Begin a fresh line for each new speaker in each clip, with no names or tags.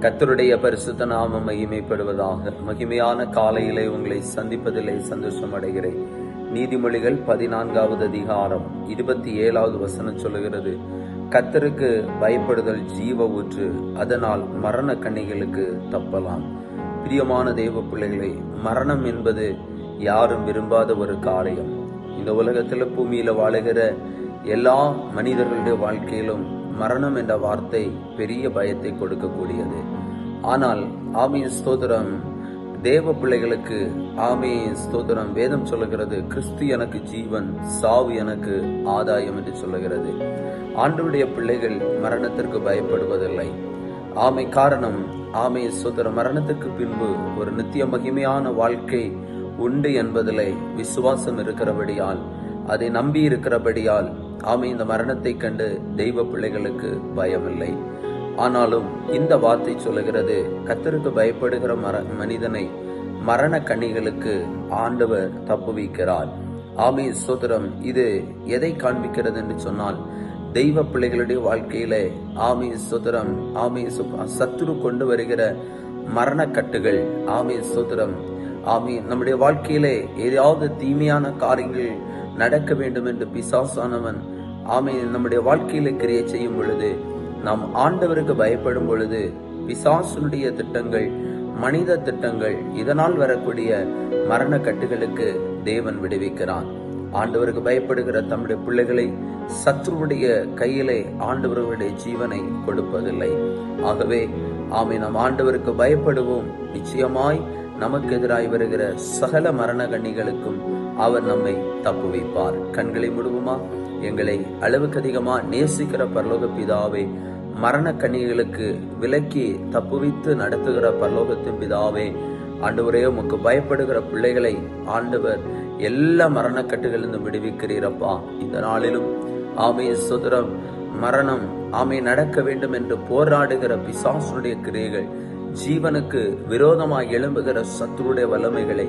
கத்தருடைய பரிசுத்த நாம மகிமைப்படுவதாக. மகிமையான காலையிலே உங்களை சந்திப்பதிலே சந்தோஷம் அடைகிறேன். நீதிமொழிகள் பதினான்காவது அதிகாரம் இருபத்தி ஏழாவது வசனம் சொல்லுகிறது. கத்தருக்கு பயப்படுதல் ஜீவ ஊற்று அதனால் மரண கண்ணிகளுக்கு தப்பலாம். பிரியமான தெய்வ பிள்ளைகளை மரணம் என்பது யாரும் விரும்பாத ஒரு காரியம். இந்த உலகத்தில் பூமியில் வாழுகிற எல்லா மனிதர்களுடைய வாழ்க்கையிலும் மரணம் என்ற வார்த்தை பெரிய பயத்தை கொடுக்கக்கூடியது. ஆனால் ஆமிய ஸ்தோத்திரம் தேவ பிள்ளைகளுக்கு ஆமிய ஸ்தோத்திரம் வேதம் சொல்லுகிறது கிறிஸ்து எனக்கு ஜீவன் சாவு எனக்கு ஆதாயம் என்று சொல்லுகிறது. ஆண்டுடைய பிள்ளைகள் மரணத்திற்கு பயப்படுவதில்லை. ஆமை காரணம் ஆமை சுதர மரணத்துக்கு பின்பு ஒரு நித்திய மகிமையான வாழ்க்கை உண்டு என்பதிலே விசுவாசம் இருக்கிறபடியால் அதை நம்பி இருக்கிறபடியால் ஆமை இந்த மரணத்தை கண்டு தெய்வ பிள்ளைகளுக்கு பயமில்லை. ஆனாலும் இந்த வார்த்தை சொல்லுகிறது கத்தருக்கு பயப்படுகிற மர மனிதனை மரண கண்ணிகளுக்கு ஆண்டவர் தப்புவிக்கிறார் ஆமே சோதரம் இது எதை காண்பிக்கிறது என்று சொன்னால் தெய்வ பிள்ளைகளுடைய வாழ்க்கையில ஆமே சுதரம் ஆமே சத்துரு கொண்டு வருகிற மரண கட்டுகள் ஆமே சுதரம் ஆமே நம்முடைய வாழ்க்கையிலே ஏதாவது தீமையான காரியங்கள் நடக்க வேண்டும் என்று பிசாசானவன் ஆமே நம்முடைய வாழ்க்கையில கிரியை செய்யும் பொழுது நாம் ஆண்டவருக்கு பயப்படும் பொழுது பிசாசனுடைய திட்டங்கள் மனித திட்டங்கள் இதனால் வரக்கூடிய மரண கட்டுகளுக்கு தேவன் விடுவிக்கிறான் ஆண்டவருக்கு பயப்படுகிற தம்முடைய பிள்ளைகளை சத்ருவுடைய கையிலே ஆண்டவர்களுடைய ஜீவனை கொடுப்பதில்லை. ஆகவே ஆமை நம் ஆண்டவருக்கு பயப்படுவோம். நிச்சயமாய் நமக்கு எதிராய் வருகிற சகல மரண கண்ணிகளுக்கும் அவர் நம்மை தப்பு வைப்பார். கண்களை முடுவுமா? எங்களை அளவுக்கு அதிகமாக நேசிக்கிற பரலோக பிதாவே மரண கண்ணிகளுக்கு விலக்கி தப்புவித்து நடத்துகிற பரலோகத்தின் பிதாவே ஆண்டவரே உமக்கு பயப்படுகிற பிள்ளைகளை ஆண்டவர் எல்லா மரணக்கட்டுகளிலிருந்து விடுவிக்கிறீரப்பா. இந்த நாளிலும் ஆமைய சுதரம் மரணம் ஆமை நடக்க வேண்டும் என்று போராடுகிற பிசாசுடைய கிரியைகள் ஜீவனுக்கு விரோதமாய் எழும்புகிற சத்துருடைய வல்லமைகளை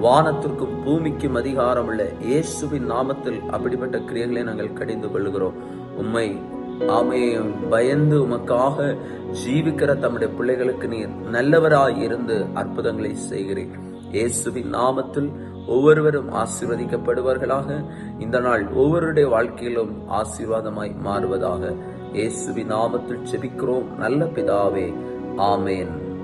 வானத்திற்கும் பூமிக்கும் அதிகாரம் உள்ள இயேசுவின் நாமத்தில் அப்படிப்பட்ட கிரியைகளை நாங்கள் கடிந்து கொள்கிறோம் உம்மை ஆமையும் பயந்து உமக்காக ஜீவிக்கிற தம்முடைய பிள்ளைகளுக்கு நீர் நல்லவராய் இருந்து அற்புதங்களை செய்கிறேன் இயேசுவின் நாமத்தில் ஒவ்வொருவரும் ஆசீர்வதிக்கப்படுவார்களாக. இந்த நாள் ஒவ்வொருடைய வாழ்க்கையிலும் ஆசீர்வாதமாய் மாறுவதாக இயேசுவின் நாமத்தில் செபிக்கிறோம் நல்ல பிதாவே ஆமேன்.